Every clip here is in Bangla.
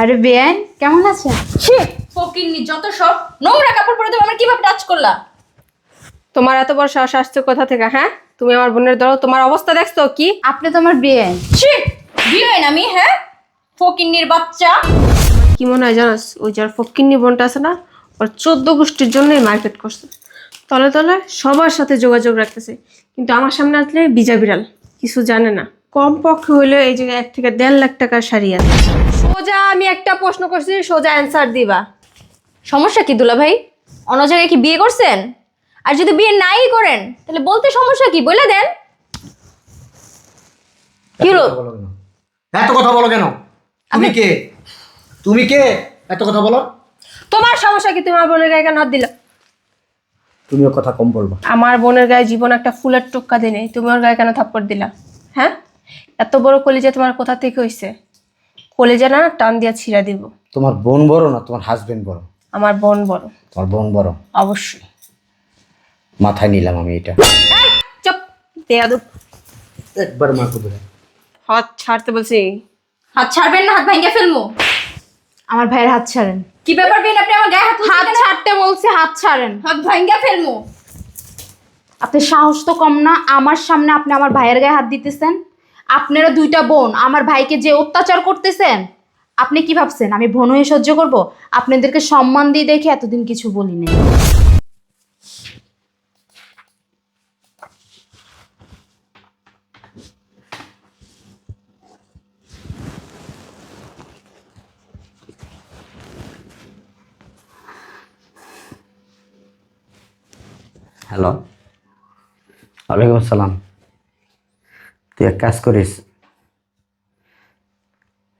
আরে বেআইন কেমন আছেন? ছি ফকিন্নি যত সব নোংরা কাপড় পরে তুমি আমার কীভাবে টাচ করলা? তোমার এত বড় সাহস আসছে কোথা থেকে হ্যাঁ? তুমি আমার বোনের ধরো তোমার অবস্থা দেখছ কি? আপনি তো আমার বেআইন ছি বিয়ে হয় না আমি হ্যাঁ? ফকিন্নির বাচ্চা। কি মনে হয় জানোস ওই যার ফকিন্নি বোনটা আছে না ওর চোদ্দ গোষ্ঠীর জন্যই মার্কেট করছে। তলে তলে সবার সাথে যোগাযোগ রাখতেছে। কিন্তু আমার সামনে আসলে বিজা বিড়াল কিছু জানে না। কম পক্ষে হইলে এই জায়গায় এক থেকে দেড় লাখ টাকার শাড়ি আছে। সোজা আমি একটা প্রশ্ন করছি সোজা অ্যান্সার দিবা। সমস্যা কি দুলা ভাই? অন্য জায়গায় কি বিয়ে করছেন? আর যদি বিয়ে নাই করেন তাহলে বলতে সমস্যা কি? বলে দেন। কি হলো? এত কথা বলো কেন? তুমি কে? তুমি কে? এত কথা বলো। তোমার সমস্যা কি? তোমার বোনের গায়ে কেন হাত দিলা? তুমিও কথা কম বলবা। আমার বোনের গায়ে জীবন একটা ফুলের টোক্কা দিয়ে নেই তুমি ওর গায়ে কেন থাপ্পড় দিলা? হ্যাঁ? এত বড় কলিজা তোমার কোথা থেকে হইছে? কলিজা না টান দিয়া ছিঁড়া দিব। তোমার বোন বড় না তোমার হাজবেন্ড বড়? আমার বোন বড়। তোমার বোন বড়? অবশ্যই। মাথায় নিলাম আমি এটা। চপ দেয়া দু একবার মা কুদরে হাত ছাড়তে বলছি। হাত ছাড়বেন না হাত ভাঙ্গে ফেলব। আমার ভাইয়ের হাত ছাড়েন। কি ব্যাপার বিয়ে আপনি আমার গায়ে হাত হাত ছাড়তে বলছে হাত ছাড়েন। হাত ভাঙ্গে ফেলব। আপনি সাহস তো কম না আমার সামনে আপনি আমার ভাইয়ের গায়ে হাত দিতেছেন। আপনারা দুইটা বোন, আমার ভাইকে যে অত্যাচার করতেছেন, আপনি কি ভাবছেন? আমি বোন হয়ে সহ্য করব? আপনাদেরকে সম্মান দিয়ে দেখে এতদিন কিছু বলিনি। হ্যালো ওয়ালাইকুম আসসালাম। তুই এক কাজ করিস।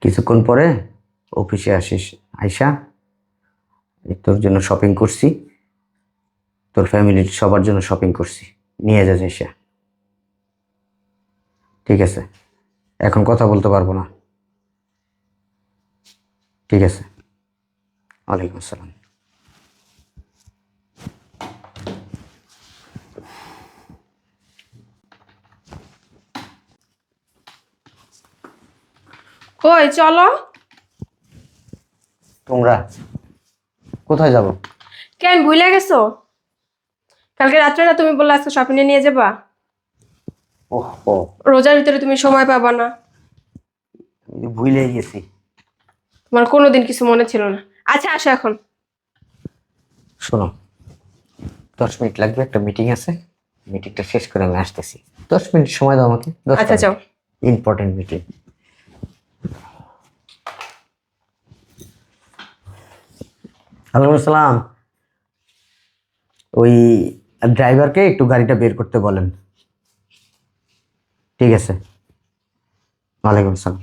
কিছুক্ষণ পরে অফিসে আসিস। এই তোর জন্য শপিং করছি। তোর ফ্যামিলির সবার জন্য শপিং করছি। নিয়ে যাস আয়শা। ঠিক আছে। এখন কথা বলতে পারব না। ঠিক আছে। ওয়ালাইকুম আসসালাম। কই চলো। তোমরা কোথায় যাব? কেন ভুলে গেছো? কালকে রাত্রে না তুমি বললে আজকে শপিংয়ে নিয়ে যাবা? ওহ ও। রোজার ভিতরে তুমি সময় পাবা না। ভুলে গেছি। তোমার কোনোদিন কিছু মনে ছিল না। আচ্ছা আসো এখন। শোনো দশ মিনিট লাগবে একটা মিটিং আছে। মিটিংটা শেষ করে আমি আসতেছি। দশ মিনিট সময় দাও আমাকে আচ্ছা যাও। ইম্পর্টেন্ট মিটিং ওয়ালাইকুম আসসালাম। ওই ড্রাইভারকে একটু গাড়িটা বের করতে বলেন। ঠিক আছে। ওয়ালাইকুম আসসালাম।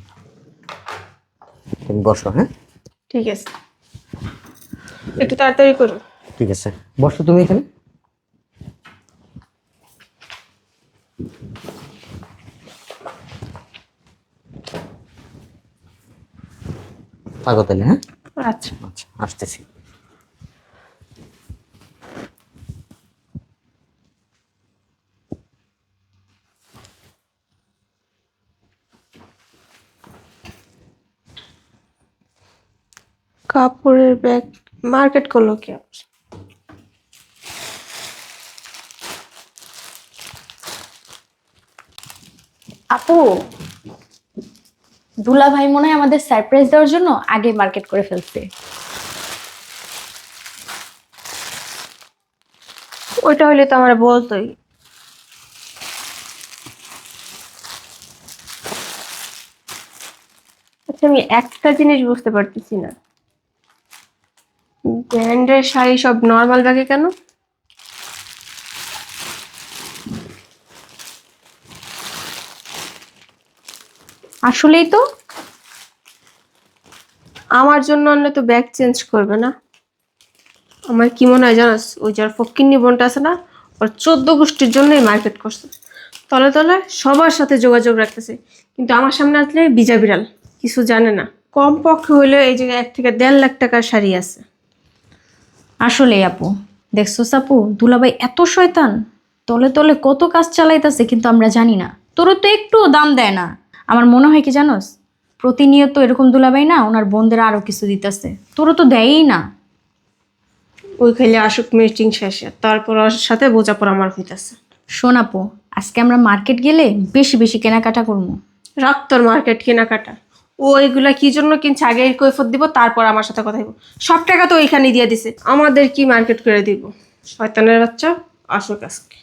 তুমি বসো হ্যাঁ? ঠিক আছে। একটু তাড়াতাড়ি করো। ঠিক আছে। বসো তুমি এখানে। থাকো তাহলে হ্যাঁ? আচ্ছা। আচ্ছা আসতেছি। কাপড়ের ব্যাগ মার্কেট করল কি? আবার? আপু দুলা ভাই মনে হয় আমাদের সারপ্রাইজ দেওয়ার জন্য আগে মার্কেট করে ফেলছে। ওইটা হইলে তো আমার বলতোই। আচ্ছা আমি একটা জিনিস বুঝতে পারতেছি না। ব্র্যান্ডের শাড়ি সব নর্মাল ব্যাগে কেন? আসলেই তো আমার জন্য আনলে তো ব্যাগ চেঞ্জ করবে না। আমার কি মনে হয় জানাস, ওই যার ফকিন্নি বোনটা আছে না, ওর চোদ্দ গোষ্ঠীর জন্যই মার্কেট করছে। তলে তলে সবার সাথে যোগাযোগ রাখতেছে, কিন্তু আমার সামনে আসলে বিজা বিড়াল, কিছু জানে না। কম পক্ষে হইলে এই জায়গায় এক থেকে দেড় লাখ টাকার শাড়ি আছে। আসলেই আপু দেখছ আপু দুলাভাই এত শয়তান। তলে তলে কত কাজ চালাইতেছে কিন্তু আমরা জানি না। তোর তো একটুও দাম দেয় না। আমার মনে হয় কি জানোস প্রতিনিয়ত এরকম দুলাভাই না ওনার বোনদের আরও কিছু দিতেছে। তোরও তো দেয়ই না। ওই খাইলে আসুক মিটিং শেষে তারপর ওর সাথে বোঝাপড়া আমার হইতাছে। শোন আপু আজকে আমরা মার্কেট গেলে বেশি বেশি কেনাকাটা করব রাখ তোর মার্কেট কেনাকাটা। ও এগুলা কি জন্য কিনছে? আগে কৈফত দিব তারপর আমার সাথে কথা সব টাকা তো ওইখানে দিয়ে দিছে। আমাদের কি মার্কেট করে দিব? শয়তানের বাচ্চা আসুক আজকে।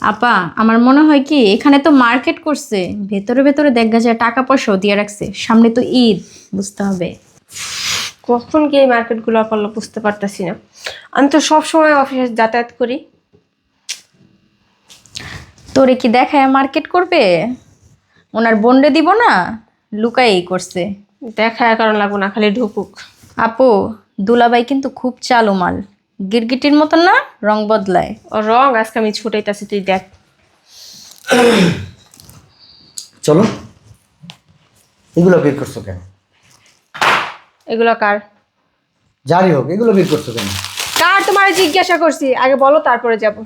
আপা আমার মনে হয় কি এখানে তো মার্কেট করছে। ভেতরে ভেতরে দেখা যায় টাকা পয়সাও দিয়ে রাখছে। সামনে তো ঈদ বুঝতে হবে। কখন কি এই মার্কেটগুলো করল বুঝতে পারতেছি না। আমি তো সব সময় অফিসে যাতায়াত করি। তোরে কি দেখায় মার্কেট করবে? ওনার বন্ডে দিব না? লুকাই করছে। দেখায় কারণ লাগবো না খালি ঢুকুক। আপু দুলাবাই কিন্তু খুব চালু মাল। গিরগিটির মতন না রং বদলায়। ও রং আজকে আমি ছুটাইতেছি তুই দেখ। চলো। এগুলো বের করছ কেন? এগুলো কার? যারই হোক এগুলো বের করছ কেন? কার তোমার জিজ্ঞাসা করছি? আগে বলো তারপরে যাব।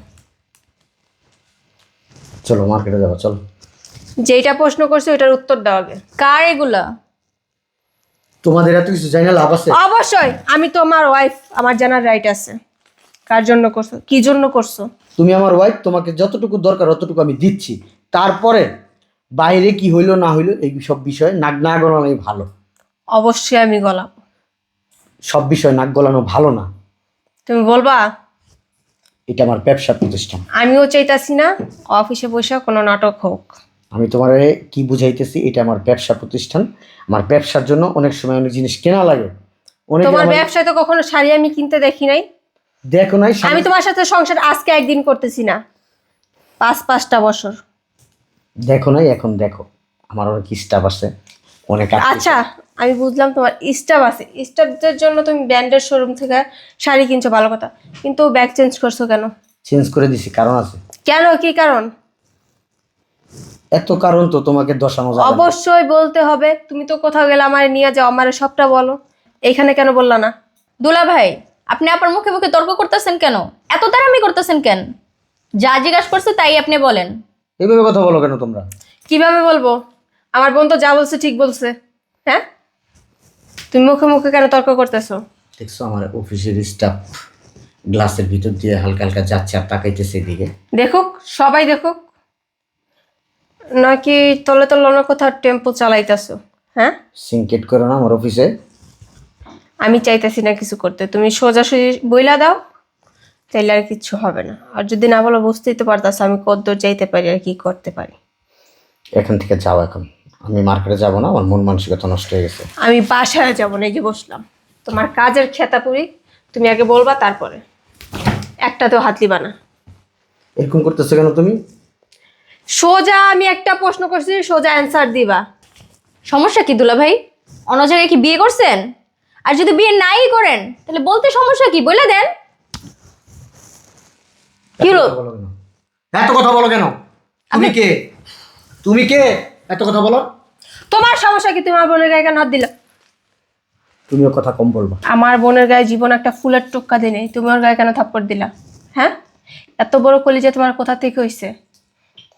চলো মার্কেটে যাব চলো। যেইটা প্রশ্ন করছি ওইটার উত্তর দেওয়া হবে। কার এগুলা? তোমাদের এত কিছু জানি লাভ আছে? অবশ্যই। আমি তোমার ওয়াইফ আমার জানার রাইট আছে। কার জন্য করছ? কি জন্য করছ? তুমি আমার ওয়াইফ তোমাকে যতটুকু দরকার ততটুকু আমি দিচ্ছি। তারপরে বাইরে কি হইল না হইল এই সব বিষয়ে নাক না গলানোই ভালো। অবশ্যই আমি গলাম সব বিষয় নাক গলানো ভালো না। তুমি বলবা? এটা আমার ব্যবসা প্রতিষ্ঠান। আমিও চাইতাছি না অফিসে বসে কোনো নাটক হোক। আমি তোমার কি বুঝাইতেছি? এটা আমার ব্যবসা প্রতিষ্ঠান। আমার ব্যবসার জন্য অনেক সময় অনেক জিনিস কেনা লাগে। অনেক তোমার ব্যবসায় তো কখনো শাড়ি আমি কিনতে দেখি নাই। দেখো নাই আমি তোমার সাথে সংসার আজকে একদিন করতেছি না। পাঁচ পাঁচটা বছর। দেখো নাই এখন দেখো। আমার অনেক স্টাফ আছে অনেক আত্মীয়- আচ্ছা আমি বুঝলাম তোমার স্টাফ আছে। স্টাফদের জন্য তুমি ব্র্যান্ডের শোরুম থেকে শাড়ি কিনছো ভালো কথা। কিন্তু ব্যাগ চেঞ্জ করছ কেন? চেঞ্জ করে দিছি কারণ আছে। কেন? কি কারণ? এত কারণ তো তোমাকে দশানো যাবে না। অবশ্যই বলতে হবে তুমি তো কোথাও গেলে আমার নিয়ে যাও আমার সবটা বলো। এইখানে কেন বললা না? দুলা ভাই আপনি আপনার মুখে মুখে তর্ক করতেছেন কেন? এত তাড়ামি করতেছেন কেন? যা জিজ্ঞাসা করছে তাই আপনি বলেন। এইভাবে কথা বলো কেন তোমরা? কীভাবে বলব? আমার বোন তো যা বলছে ঠিক বলছে। হ্যাঁ? তুমি মুখে মুখে কেন তর্ক করতেছো? দেখছ আমার অফিসের স্টাফ গ্লাসের ভিতর দিয়ে হালকা হালকা যাচ্ছে আর তাকাইতেছে এদিকে। দেখুক সবাই দেখুক। নাকি তলে তলে অন্য কোথাও টেম্পো চালাইতেছো? হ্যাঁ? সিনকেট করো না আমার অফিসে। আমি চাইতেছি না কিছু করতে। তুমি সোজাসুজি বইলা দাও তাইলে আর কিচ্ছু হবে না। আর যদি না বলো বুঝতেই তো পারতাস আমি কদ্দূর যাইতে পারি আর কি করতে পারি। এখান থেকে যাও এখন। আমি মার্কেটে যাব না আমার মন মানসিকতা নষ্ট হয়ে গেছে। আমি বাসায় যাব না এই যে বসলাম। তোমার কাজের খেতা খেতাপুরি তুমি আগে বলবা তারপরে। একটা তো হাত লিবা না। এরকম করতেছো কেন তুমি? সোজা আমি একটা প্রশ্ন করছি সোজা অ্যান্সার দিবা। সমস্যা কি দুলা ভাই অন্য জায়গায় কি বিয়ে করছেন? আর যদি বিয়ে নাই করেন তাহলে বলতে সমস্যা কি? বলে দেন। কি হলো? এত কথা বলো কেন? তুমি কে? তুমি কে? এত কথা বলো। তোমার সমস্যা কি? তোমার বোনের গায়ে কেন হাত দিলা? তুমিও কথা কম বলবা। আমার বোনের গায়ে জীবন একটা ফুলের টোক্কা দিয়ে নেই। তুমি ওর গায়ে কেন থাপ্পড় দিলা? হ্যাঁ? এত বড় কলিজা তোমার কোথা থেকে হইছে?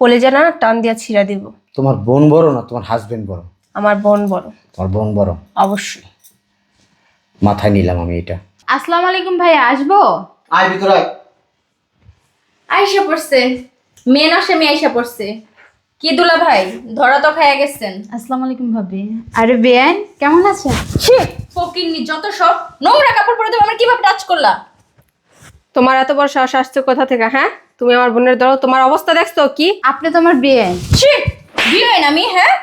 কলিজা না টান দিয়া ছিঁড়া দিব। তোমার বোন বড় না তোমার হাজবেন্ড বড়? আমার বোন বড়। তোমার বোন বড়? অবশ্যই। মাথায় নিলাম আমি এটা। আসসালামু আলাইকুম ভাই আসব? আয় ভিতরে আইসা পড়ছে। মেন আসে মেয়ে আইসা পড়ছে। কি দুলা ভাই ধরা তো খাইয়া গেছেন। আসসালামু আলাইকুম ভাবি। আরে বেআইন কেমন আছেন? ছি ফকিন্নি যত সব নোংরা কাপড় পরে তুমি আমার কীভাবে টাচ করলা তোমার এত বড় সাহস আসছে কোথা থেকে হ্যাঁ? তুমি আমার বোনের ধরো তোমার অবস্থা দেখছ কি? আপনি তো আমার ছি! বিয়ে আমি হ্যাঁ?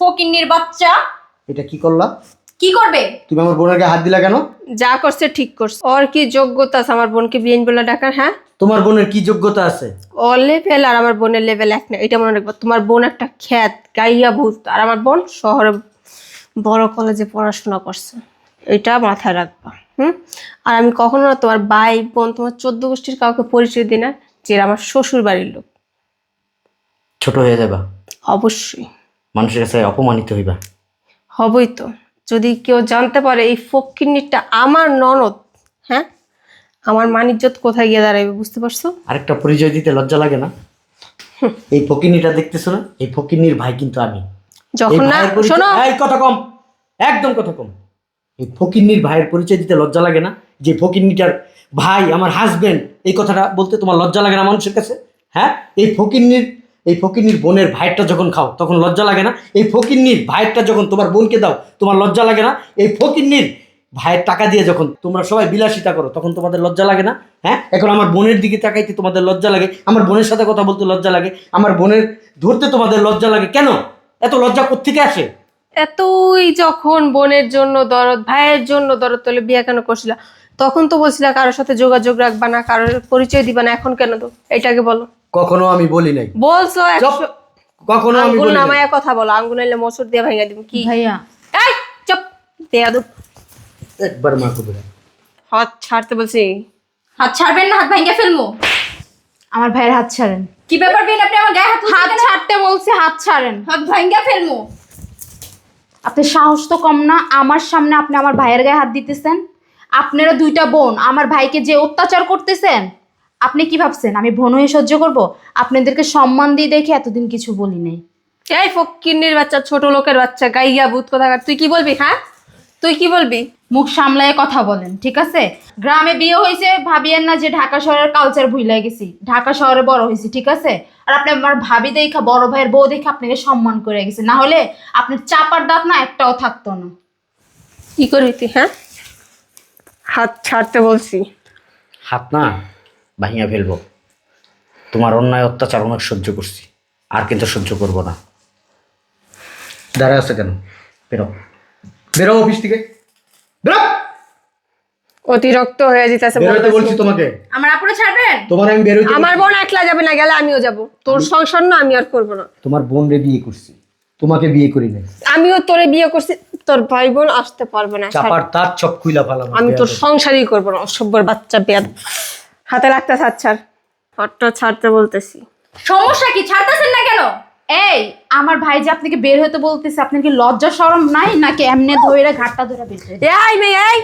ফকিন্নির বাচ্চা। এটা কি করলা? কি করবে? তুমি আমার বোনের গায়ে হাত দিলা কেন? যা করছে ঠিক করছে। ওর কি যোগ্যতা আছে আমার বোনকে বিয়ে বলে ডাকার হ্যাঁ? তোমার বোনের কি যোগ্যতা আছে? ওর লেভেল আর আমার বোনের লেভেল এক না এটা মনে রাখব। তোমার বোন একটা খ্যাত গাইয়া ভূত আর আমার বোন শহরে বড় কলেজে পড়াশোনা করছে। এটা মাথায় রাখবা হুম? আর আমি কখনো না তোমার ভাই বোন তোমার চোদ্দ গোষ্ঠীর কাউকে পরিচয় দিই না। যে এরা আমার শ্বশুর বাড়ির লোক। ছোট হয়ে যাবা? অবশ্যই। মানুষের কাছে অপমানিত হইবা? হবই তো। যদি কেউ জানতে পারে এই ফকিরনিটা আমার ননদ হ্যাঁ? আমার মানিজ্যত কোথায় গিয়ে দাঁড়াবে বুঝতে পারছ? আরেকটা পরিচয় দিতে লজ্জা লাগে না? এই ফকিরনিটা দেখতেছো না? এই ফকিনির ভাই কিন্তু আমি। যখন না শোনো। এই কথা কম। একদম কথা কম। এই ফকিন্নির ভাইয়ের পরিচয় দিতে লজ্জা লাগে না? যে ফকিন্নিটার ভাই, আমার হাজবেন্ড এই কথাটা বলতে তোমার লজ্জা লাগে না মানুষের কাছে? হ্যাঁ? এই ফকিন্নির এই ফকিন্নির বোনের ভাইটা যখন খাও, তখন লজ্জা লাগে না? এই ফকিন্নির ভাইয়েরটা যখন তোমার বোনকে দাও, তোমার লজ্জা লাগে না? এই ফকিন্নির ভাইয়ের টাকা দিয়ে যখন তোমরা সবাই বিলাসিতা করো, তখন তোমাদের লজ্জা লাগে না? হ্যাঁ? এখন আমার বোনের দিকে তাকাইতে তোমাদের লজ্জা লাগে, আমার বোনের সাথে কথা বলতে লজ্জা লাগে, আমার বোনের ধরতে তোমাদের লজ্জা লাগে। কেন? এত লজ্জা কোত্থেকে আসে? এতই যখন বোনের জন্য দরদ, ভাইয়ের জন্য দরদ তোলে, বিয়ে কেন করছিলা? তখন তো বলছিলা কারোর সাথে যোগাযোগ রাখবা না কারোর পরিচয় দিবা না এখন কেন তো? এটাকে বলো। কখনো আমি বলি নাই। বলছো কখনো আমি বলি। নামায়া কথা বলো আঙ্গুল নাইলে মোচড় দিয়ে ভাঙা দিম কি? ভাইয়া। এই চুপ দেয়া দু একবার মা কবে হাত ছাড়তে বলছি। হাত ছাড়বেন না হাত ভাঙ্গা ফেলব। আমার ভাইয়ের হাত ছাড়েন। কি ব্যাপার বেন আপনি আমার গায়ে হাত হাত ছাড়তে বলছে হাত ছাড়েন। হাত ভাঙ্গা ফেলব। আপনি সাহস তো কম না আমার সামনে আপনি আমার ভাইয়ের গায়ে হাত দিতেছেন। আপনারা দুইটা বোন আমার ভাইকে যে অত্যাচার করতেছেন আপনি কি ভাবছেন? আমি বোন হয়ে সহ্য করব? আপনাদেরকে সম্মান দিয়ে দেখে এতদিন কিছু বলি নাই। এই ফকিন্নির বাচ্চা ছোট লোকের বাচ্চা গাইয়া ভূত কোথাকার। তুই কি বলবি হ্যাঁ? তুই কি বলবি? মুখ সামলায় কথা বলেন ঠিক আছে? গ্রামে বিয়ে হয়েছে ভাবিয়েন না যে ঢাকা শহরের কালচার ভুলে গেছি। ঢাকা শহরে বড় হয়েছি ঠিক আছে? আর আপনি আমার ভাবি দেখা বড় ভাইয়ের বউ দেখে আপনাকে সম্মান করে গেছে। না হলে আপনার চাপার দাঁত না একটাও থাকতো না। কি করবি তুই হ্যাঁ? হাত ছাড়তে বলছি। হাত না ভাঙিয়া ফেলব। তোমার অন্যায় অত্যাচার অনেক সহ্য করছি আর কিন্তু সহ্য করব না। দাঁড়ায় আছে কেন? বেরো। বেরো অফিস থেকে। বেরো! অতিরিক্ত হয়ে যেতেছে বেরোতে বলছি তোমাকে। আমার আপুরে ছাড়বেন? তোমার আমি বেরোতে আমার বোন একলা যাবে না গেলে আমিও যাব। তোর সংসার না আমি আর করব না। তোমার বোন রে বিয়ে করছি। তোমাকে বিয়ে করি নাই। আমিও তোরে বিয়ে করছি। তোর ভাই বোন আসতে পারবে না চাপার তার চপ খুইলা ফালাম আমি তোর সংসারই করব না অসভ্যর বাচ্চা বেয়াদ হাতে লাগতে ছাড় ছাড়। হাতটা ছাড়তে বলতেছি। সমস্যা কি? ছাড়তেছেন না কেন? এই আমার ভাই যে আপনাকে বের হতে বলতেছে আপনার কি লজ্জা শরম নাই? নাকি এমনি ধরে ঘাটটা ধরে বের করে এই মেয়ে এই।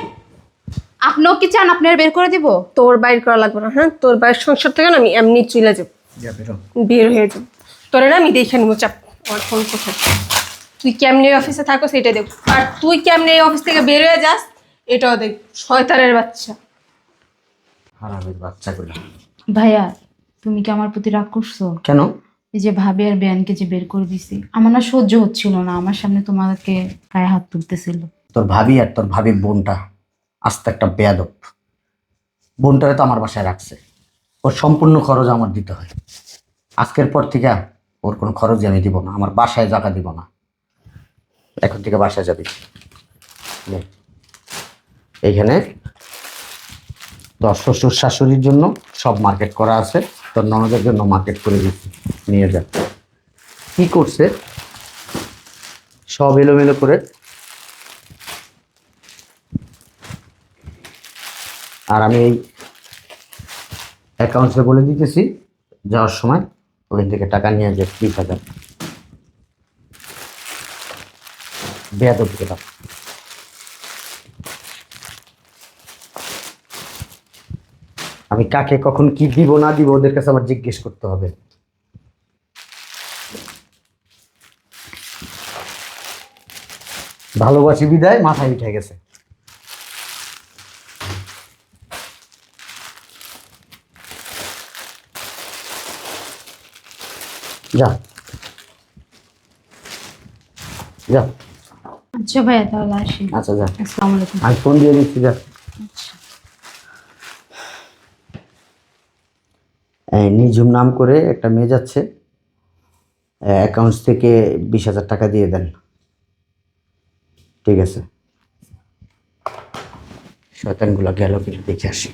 আপনিও কি চান আপনার বের করে দিব? তোর বাইর করা লাগবে না হ্যাঁ? তোর বাইরের সংসার থেকে না আমি এমনি চলে যাব। বের হয়ে যাব। তোরে না আমি দেখে নিবো চাপ। আমার ফোন কোথায়? তুই কেমনি অফিসে থাকো সেটা দেখ। আর তুই কেমনি এই অফিস থেকে বের হয়ে যাস এটাও দেখ শয়তানের বাচ্চা। হারামের বাচ্চাগুলো। ভাইয়া তুমি কি আমার প্রতি রাগ করছ? কেন? এই যে ভাবি আর বেয়ানকে যে বের করে দিছি আমার না সহ্য হচ্ছিল না আমার সামনে তোমাকে গায়ে হাত তুলতেছিল। তোর ভাবি আর তোর ভাবি বোনটা আস্তে একটা বেয়াদব। বোনটারে তো আমার বাসায় রাখছে। ওর সম্পূর্ণ খরচ আমার দিতে হয়। আজকের পর থেকে ওর কোনো খরচই আমি দিব না আমার বাসায় জায়গা দিব না। এখন থেকে বাসা যাবি। এইখানে তোর শ্বশুর শাশুড়ির জন্য সব মার্কেট করা আছে। তোর ননদের জন্য মার্কেট করে দিচ্ছি। নিয়ে যা। কি করছে? সব এলোমেলো করে আর আমি এই অ্যাকাউন্টসে বলে দিতেছি, যাওয়ার সময় ওখান থেকে টাকা নিয়ে যে বিশ হাজার। বেয়াদব দিকে আমি কাকে কখন কি দিব না দিব ওদের কাছে আবার জিজ্ঞেস করতে হবে। ভালোবাসি বিদায়, মাথায় উঠে গেছে। যা। যা। আচ্ছা ভাইয়া তাহলে আসি। আচ্ছা যা। আসসালামু আলাইকুম। আমি ফোন দিয়ে দিচ্ছি যা। এই নিঝুম নাম করে একটা মেয়ে যাচ্ছে। অ্যাকাউন্টস থেকে বিশ হাজার টাকা দিয়ে দেন। ঠিক আছে। শয়তানগুলো গেল কিনা দেখে আসি।